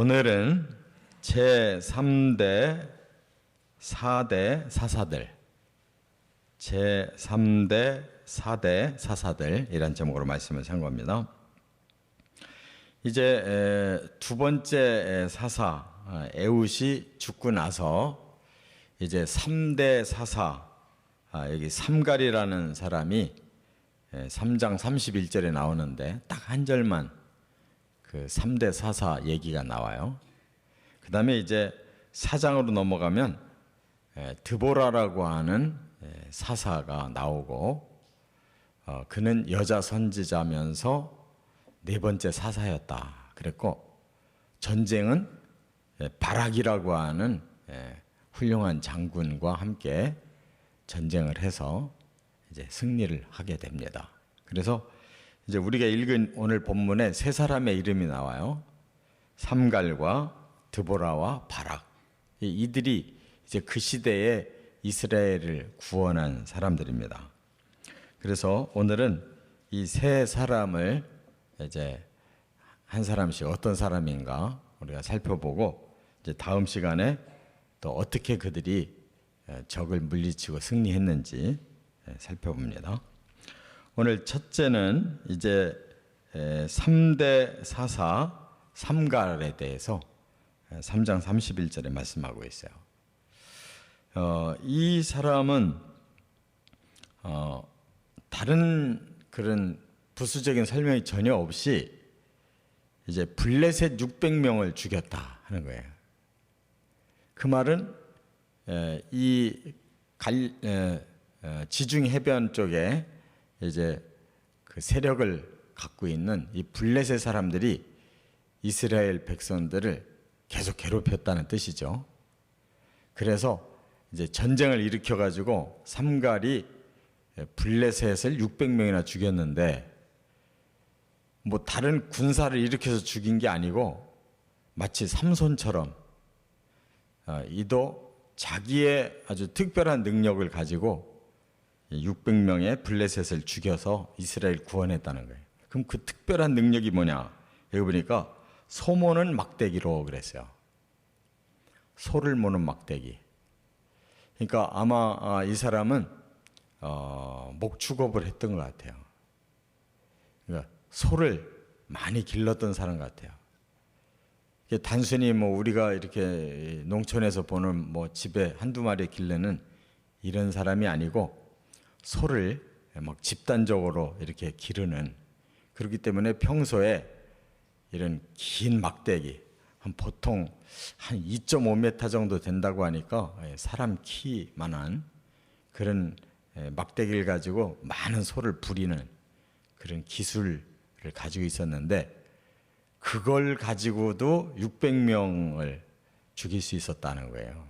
오늘은 제 3대 4대 사사들 제 3대 4대 사사들이란 제목으로 말씀을 한 겁니다. 이제 에, 두 번째 에, 사사 아, 에웃이 죽고 나서 이제 3대 사사 아, 여기 삼갈이라는 사람이 에, 3장 31절에 나오는데 딱 한 절만 그 3대 사사 얘기가 나와요. 그 다음에 이제 사장으로 넘어가면 에, 드보라라고 하는 에, 사사가 나오고 어, 그는 여자 선지자면서 네 번째 사사였다. 그랬고 전쟁은 에, 바락이라고 하는 에, 훌륭한 장군과 함께 전쟁을 해서 이제 승리를 하게 됩니다. 그래서 이제 우리가 읽은 오늘 본문에 세 사람의 이름이 나와요. 삼갈과 드보라와 바락. 이- 이들이 이제 그 시대에 이스라엘을 구원한 사람들입니다. 그래서 오늘은 이 세 사람을 이제 한 사람씩 어떤 사람인가 우리가 살펴보고 이제 다음 시간에 또 어떻게 그들이 적을 물리치고 승리했는지 살펴봅니다. 오늘 첫째는 이제 3대 사사 삼갈에 대해서 3장 31절에 말씀하고 있어요. 어, 이 사람은 어, 다른 그런 부수적인 설명이 전혀 없이 이제 블레셋 600명을 죽였다 하는 거예요. 그 말은 에, 이 갈, 에, 에, 지중 해변 쪽에 이제 그 세력을 갖고 있는 이 블레셋 사람들이 이스라엘 백성들을 계속 괴롭혔다는 뜻이죠. 그래서 이제 전쟁을 일으켜 가지고 삼갈이 블레셋을 600명이나 죽였는데 뭐 다른 군사를 일으켜서 죽인 게 아니고 마치 삼손처럼 어, 이도 자기의 아주 특별한 능력을 가지고 600명의 블레셋을 죽여서 이스라엘 구원했다는 거예요. 그럼 그 특별한 능력이 뭐냐? 여기 보니까 소 모는 막대기로 그랬어요. 소를 모는 막대기. 그러니까 아마 아, 이 사람은 어, 목축업을 했던 것 같아요. 그러니까 소를 많이 길렀던 사람 같아요. 단순히 뭐 우리가 이렇게 농촌에서 보는 뭐 집에 한두 마리 길르는 이런 사람이 아니고 소를 막 집단적으로 이렇게 기르는 그렇기 때문에 평소에 이런 긴 막대기 한 보통 한 2.5m 정도 된다고 하니까 예, 사람 키만한 그런 예, 막대기를 가지고 많은 소를 부리는 그런 기술을 가지고 있었는데 그걸 가지고도 600명을 죽일 수 있었다는 거예요.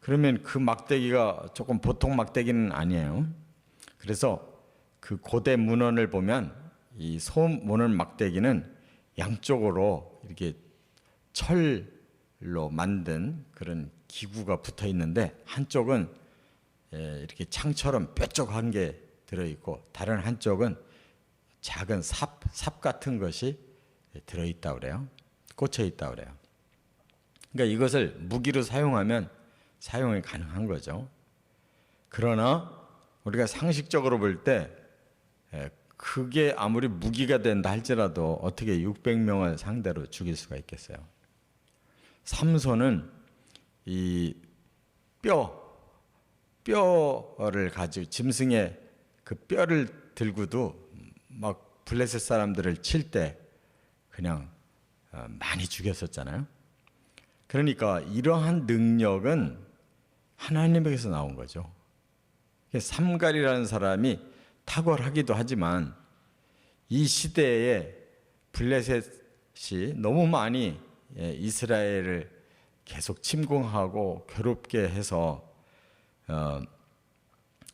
그러면 그 막대기가 조금 보통 막대기는 아니에요. 그래서 그 고대 문헌을 보면 이소 모는 막대기는 양쪽으로 이렇게 철로 만든 그런 기구가 붙어 있는데 한쪽은 예, 이렇게 창처럼 뾰족한 게 들어 있고 다른 한쪽은 작은 삽, 삽 같은 것이 들어 있다 그래요. 꽂혀 있다 그래요. 그러니까 이것을 무기로 사용하면 사용이 가능한 거죠. 그러나 우리가 상식적으로 볼 때 그게 아무리 무기가 된다 할지라도 어떻게 600명을 상대로 죽일 수가 있겠어요. 삼손은 이 뼈, 뼈를 가지고 짐승의 그 뼈를 들고도 막 블레셋 사람들을 칠 때 그냥 어, 많이 죽였었잖아요. 그러니까 이러한 능력은 하나님에게서 나온 거죠. 삼갈이라는 사람이 탁월하기도 하지만 이 시대에 블레셋이 너무 많이 예, 이스라엘을 계속 침공하고 괴롭게 해서 어,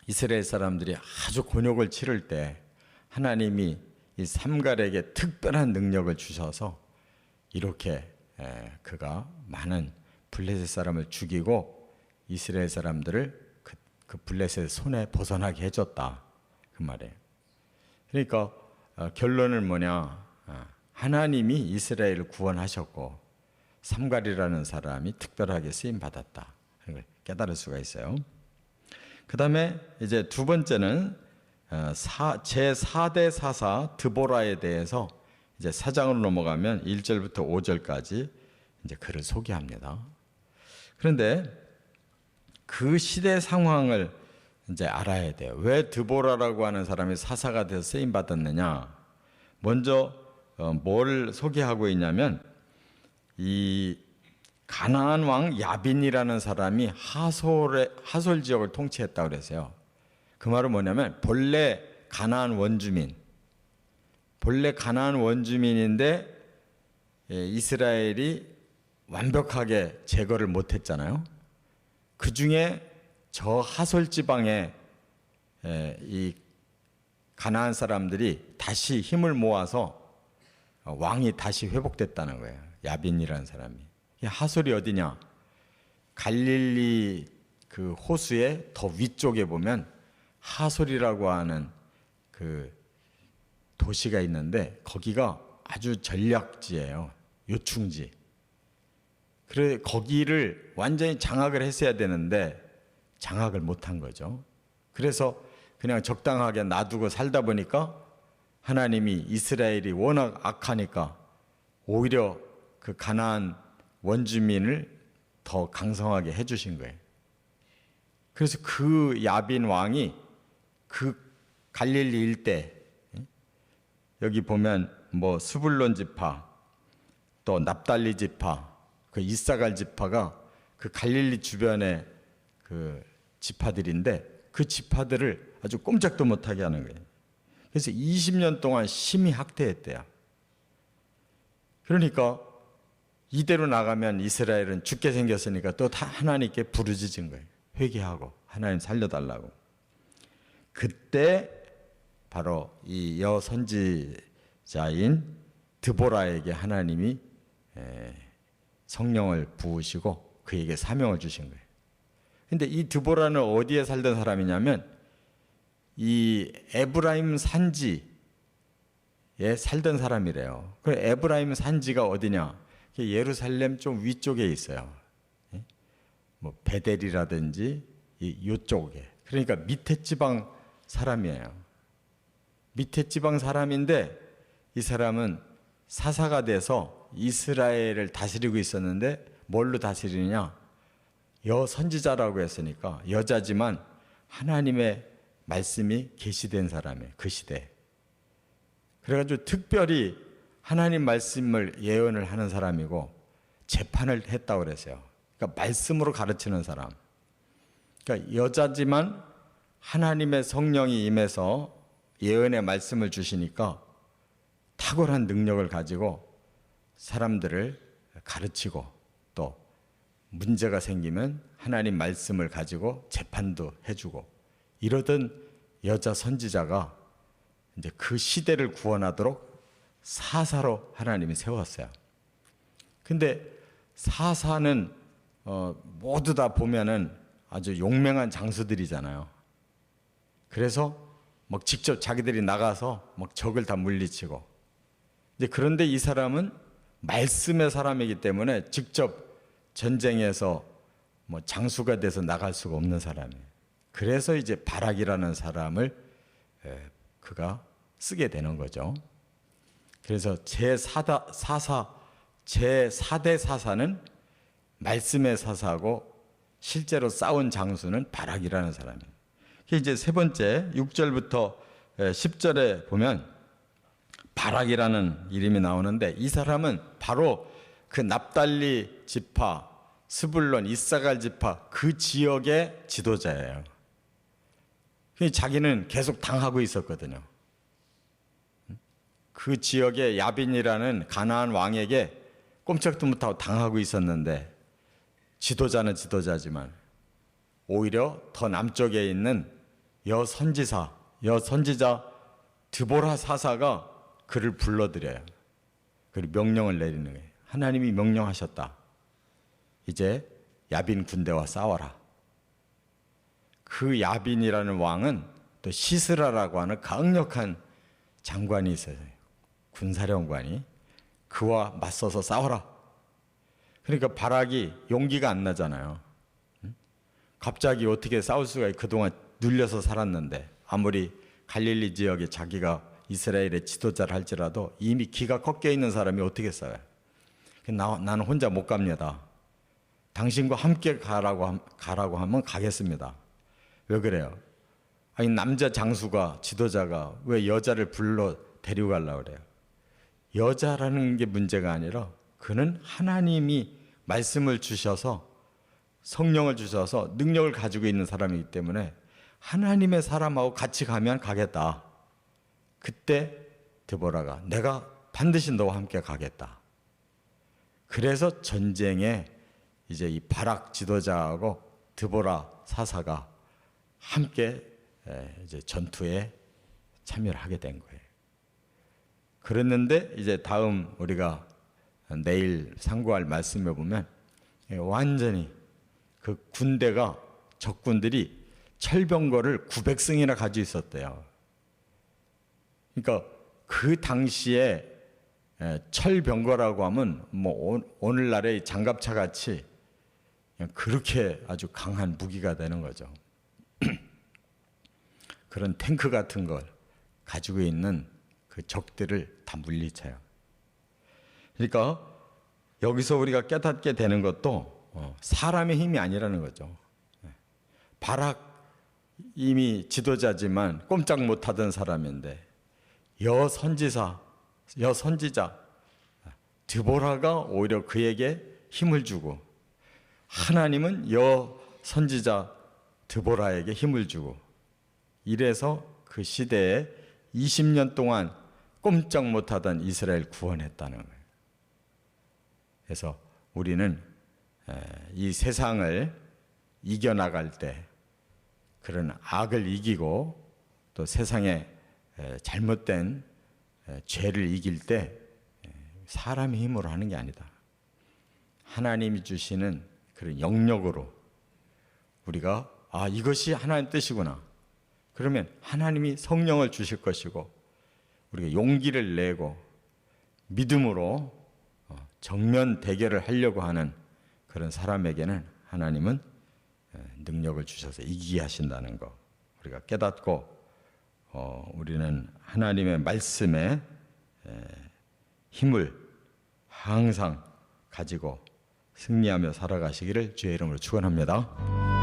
이스라엘 사람들이 아주 곤욕을 치를 때 하나님이 이 삼갈에게 특별한 능력을 주셔서 이렇게 에, 그가 많은 블레셋 사람을 죽이고 이스라엘 사람들을 그, 그 블레셋 손에 벗어나게 해줬다 그 말이에요. 그러니까 어, 결론은 뭐냐? 어, 하나님이 이스라엘을 구원하셨고 삼갈이라는 사람이 특별하게 쓰임 받았다. 걸 깨달을 수가 있어요. 그 다음에 이제 두 번째는 어, 제 4대 사사 드보라에 대해서 이제 사장으로 넘어가면 1절부터 5절까지 이제 그를 소개합니다. 그런데 그 시대 상황을 이제 알아야 돼요. 왜 드보라라고 하는 사람이 사사가 돼서 쓰임 받았느냐? 먼저 어, 뭘 소개하고 있냐면 이 가나안 왕 야빈이라는 사람이 하솔의 하솔 지역을 통치했다 그랬어요. 그 말은 뭐냐면 본래 가나안 원주민, 본래 가나안 원주민인데 예, 이스라엘이 완벽하게 제거를 못했잖아요. 그 중에 저 하솔 지방에 예, 이 가나안 사람들이 다시 힘을 모아서 왕이 다시 회복됐다는 거예요. 야빈이라는 사람이. 이 하솔이 어디냐? 갈릴리 그 호수의 더 위쪽에 보면 하솔이라고 하는 그 도시가 있는데 거기가 아주 전략지예요. 요충지. 그래 거기를 완전히 장악을 했어야 되는데 장악을 못한 거죠. 그래서 그냥 적당하게 놔두고 살다 보니까 하나님이 이스라엘이 워낙 악하니까 오히려 그 가나안 원주민을 더 강성하게 해주신 거예요. 그래서 그 야빈 왕이 그 갈릴리 일대 여기 보면 뭐 수불론 지파 또 납달리 지파 그 이사갈 지파가 그 갈릴리 주변의 그 지파들인데 그 지파들을 아주 꼼짝도 못하게 하는 거예요. 그래서 20년 동안 심히 학대했대요. 그러니까 이대로 나가면 이스라엘은 죽게 생겼으니까 또 다 하나님께 부르짖은 거예요. 회개하고 하나님 살려달라고. 그때 바로 이 여선지자인 드보라에게 하나님이 성령을 부으시고 그에게 사명을 주신 거예요. 근데 이 드보라는 어디에 살던 사람이냐면 이 에브라임 산지에 살던 사람이래요. 그 에브라임 산지가 어디냐? 예루살렘 좀 위쪽에 있어요. 예? 뭐 베델이라든지 이쪽에. 그러니까 밑에 지방 사람이에요. 밑에 지방 사람인데 이 사람은 사사가 돼서 이스라엘을 다스리고 있었는데 뭘로 다스리느냐? 여 선지자라고 했으니까 여자지만 하나님의 말씀이 계시된 사람이에요. 그 시대. 그래가지고 특별히 하나님 말씀을 예언을 하는 사람이고 재판을 했다고 그랬어요. 그러니까 말씀으로 가르치는 사람. 그러니까 여자지만 하나님의 성령이 임해서 예언의 말씀을 주시니까 탁월한 능력을 가지고 사람들을 가르치고 또 문제가 생기면 하나님 말씀을 가지고 재판도 해주고 이러던 여자 선지자가 이제 그 시대를 구원하도록 사사로 하나님이 세웠어요. 근데 사사는 어, 모두 다 보면은 아주 용맹한 장수들이잖아요. 그래서 막 직접 자기들이 나가서 막 적을 다 물리치고. 이제 그런데 이 사람은 말씀의 사람이기 때문에 직접 전쟁에서 뭐 장수가 돼서 나갈 수가 없는 사람이에요. 그래서 이제 바락이라는 사람을 그가 쓰게 되는 거죠. 그래서 제4다 사사 제4대 사사는 말씀의 사사고 실제로 싸운 장수는 바락이라는 사람이에요. 이제 세 번째 6절부터 10절에 보면 바락이라는 이름이 나오는데 이 사람은 바로 그 납달리 지파, 스불론, 이사갈 지파 그 지역의 지도자예요. 자기는 계속 당하고 있었거든요. 그 지역의 야빈이라는 가나안 왕에게 꼼짝도 못하고 당하고 있었는데 지도자는 지도자지만 오히려 더 남쪽에 있는 여선지사, 여선지자 드보라 사사가 그를 불러들여요. 그리고 명령을 내리는 거예요. 하나님이 명령하셨다. 이제 야빈 군대와 싸워라. 그 야빈이라는 왕은 또 시스라라고 하는 강력한 장관이 있어요. 군사령관이 그와 맞서서 싸워라. 그러니까 바락이 용기가 안 나잖아요. 응? 갑자기 어떻게 싸울 수가 있- 그동안 눌려서 살았는데 아무리 갈릴리 지역에 자기가 이스라엘의 지도자를 할지라도 이미 기가 꺾여 있는 사람이 어떻게 싸워요? 나, 나는 혼자 못 갑니다. 당신과 함께 가라고, 함- 가라고 하면 가겠습니다. 왜 그래요? 아니, 남자 장수가, 지도자가 왜 여자를 불러 데리고 가려고 그래요? 여자라는 게 문제가 아니라 그는 하나님이 말씀을 주셔서 성령을 주셔서 능력을 가지고 있는 사람이기 때문에 하나님의 사람하고 같이 가면 가겠다. 그때 드보라가 내가 반드시 너와 함께 가겠다. 그래서 전쟁에 이제 이 바락 지도자하고 드보라 사사가 함께 에, 이제 전투에 참여를 하게 된 거예요. 그랬는데 이제 다음 우리가 내일 상고할 말씀에 보면 예, 완전히 그 군대가 적군들이 철병거를 900승이나 가지고 있었대요. 그러니까 그 당시에 에, 철병거라고 하면 뭐 오- 오늘날의 장갑차 같이 그렇게 아주 강한 무기가 되는 거죠. 그런 탱크 같은 걸 가지고 있는 그 적들을 다 물리쳐요. 그러니까 여기서 우리가 깨닫게 되는 것도 어, 사람의 힘이 아니라는 거죠. 예. 바락 이미 지도자지만 꼼짝 못하던 사람인데 여 선지사, 여 선지자 드보라가 오히려 그에게 힘을 주고 하나님은 여 선지자 드보라에게 힘을 주고 이래서 그 시대에 20년 동안 꼼짝 못하던 이스라엘 구원했다는 거예요. 그래서 우리는 에, 이 세상을 이겨나갈 때 그런 악을 이기고 또 세상의 에, 잘못된 에, 죄를 이길 때 에, 사람의 힘으로 하는 게 아니다. 하나님이 주시는 그런 영역으로 우리가 아 이것이 하나님 뜻이구나. 그러면 하나님이 성령을 주실 것이고 우리가 용기를 내고 믿음으로 어, 정면 대결을 하려고 하는 그런 사람에게는 하나님은 에, 능력을 주셔서 이기게 하신다는 거 우리가 깨닫고 어, 우리는 하나님의 말씀에 에, 힘을 항상 가지고 승리하며 살아가시기를 주의 이름으로 축원합니다.